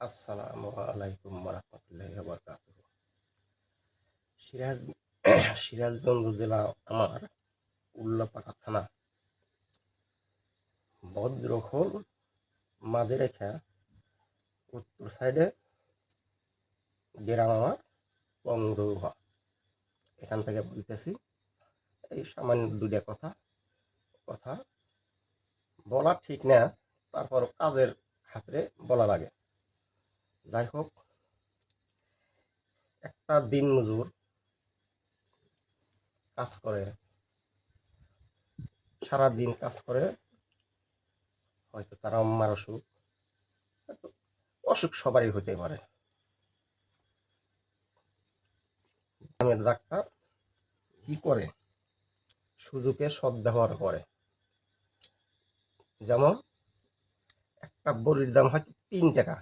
আসসালামু আলাইকুম রহমতুল্লাহি বরকাতুহ সিরাজ সিরাজগঞ্জ জেলা আমার উল্লাপাড়া থানা, ভদ্রখোল মাঝে রেখা উত্তর সাইডে গ্রাম আমার পঙ্গুহা এখান থেকে বলতেছি, এই সামান্য দুটা কথা কথা বলা ঠিক না তারপর কাজের খাতিরে বলা লাগে। যাই হোক, একটা দিন মজুর কাজ করে সারা দিন কাজ করে, হয়তো তার আম্মার অসুখ অসুখ সবারই হতে পারে। গ্রামের ডাক্তার কি করে? সুযোগে সদ্ব্যবহার করে। যেমন একটা বড়ির দাম হয়তো তিন টাকা।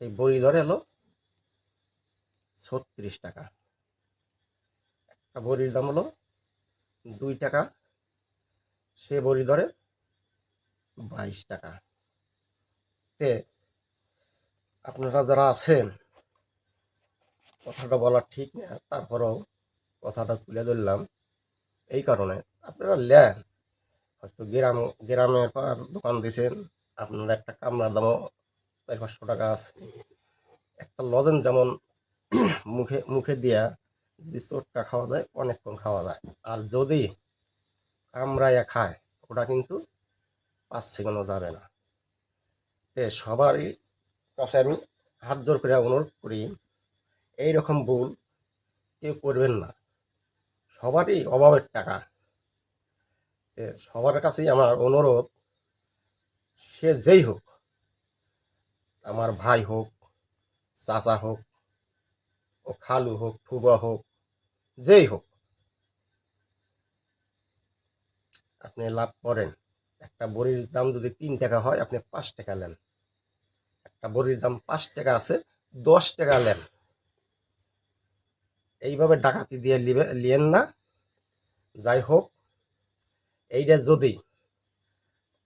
সেই বড়ি ধরে হলো ছত্রিশ টাকা। একটা বড়ির দাম হলো দুই টাকা, সে বড়ি ধরে বাইশ টাকা। তে আপনারা যারা আছেন, কথাটা বলা ঠিক না, তারপরেও কথাটা তুলে ধরলাম। এই কারণে আপনারা লেন হয়তো গ্রাম, গ্রামের পার দোকান দিয়েছেন আপনারা একটা কামলার দামও চার পাঁচশো টাকা আছে। একটা লজেন যেমন মুখে মুখে দিয়া যদি চোটকা খাওয়া যায়, অনেকক্ষণ খাওয়া যায়। আর যদি কামড়াইয়া খায়, ওটা কিন্তু পাঁচ সেকেন্ডও যাবে না। তে সবারই কাছে আমি হাত জোর করে অনুরোধ করি এই রকম ভুল কেউ করবেন না। সবারই অভাবের টাকা। সবার কাছেই আমার অনুরোধ, সে যেই হোক আমার ভাই হোক, চাচা হোক, ও খালু হোক ফুবা হোক, যেই হোক। আপনি লাভ করেন। একটা বড়ির দাম যদি তিন টাকা হয়, আপনি পাঁচ টাকা নেন। একটা বড়ির দাম পাঁচ টাকা আছে, দশ টাকা নেন। এইভাবে ডাকাতি দিয়ে লিয়েন না। যাই হোক, এইটা যদি,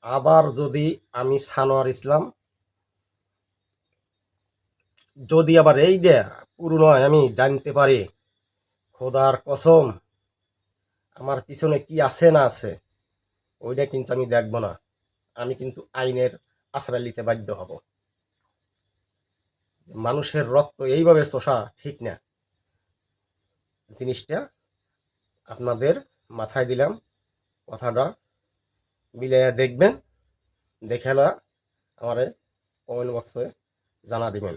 আবার যদি আমি সানোয়ার ইসলাম যদি আবার এই এইটা পুরনো আমি জানতে পারি। খোদার কসম, আমার পিছনে কি আছে না আছে, ওইটা কিন্তু আমি দেখব না। আমি কিন্তু আইনের আশ্রয় নিতে বাধ্য হব। মানুষের রক্ত এইভাবে চষা ঠিক না। জিনিসটা আপনাদের মাথায় দিলাম, কথাটা মিলাইয়া দেখবেন, দেখে আমার কমেন্ট বক্সে জানা দিবেন।